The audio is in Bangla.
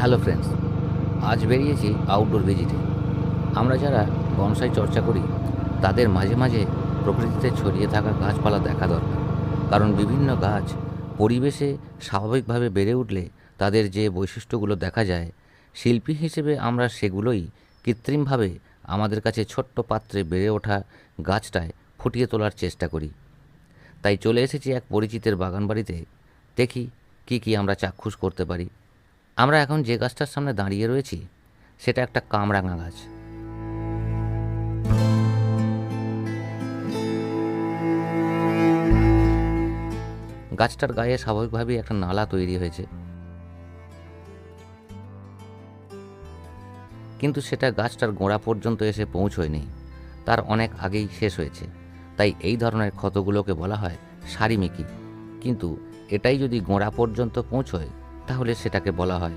হ্যালো ফ্রেন্ডস, আজ বেরিয়েছি আউটডোর ভিজিটে আমরা যারা বনসাই চর্চা করি, তাদের মাঝে মাঝে প্রকৃতিতে ছড়িয়ে থাকা গাছপালা দেখা দরকার। কারণ বিভিন্ন গাছ পরিবেশে স্বাভাবিকভাবে বেড়ে উঠলে তাদের যে বৈশিষ্ট্যগুলো দেখা যায়, শিল্পী হিসেবে আমরা সেগুলোই কৃত্রিমভাবে আমাদের কাছে ছোট্ট পাত্রে বেড়ে ওঠা গাছটায় ফুটিয়ে তোলার চেষ্টা করি। তাই চলে এসেছি এক পরিচিতের বাগান বাড়িতে দেখি কি কি আমরা চাক্ষুষ করতে পারি। আমরা এখন যে গাছটার সামনে দাঁড়িয়ে রয়েছি, সেটা একটা কামরাঙা গাছ। গাছটার গায়ে স্বাভাবিকভাবেই একটা নালা তৈরি হয়েছে। কিন্তু সেটা গাছটার গোড়া পর্যন্ত এসে পৌঁছয়নি। তার অনেক আগেই শেষ হয়েছে। তাই এই ধরনের ক্ষতগুলোকে বলা হয় সারিমিকি। কিন্তু এটাই যদি গোড়া পর্যন্ত পৌঁছয় তাহলে সেটাকে বলা হয়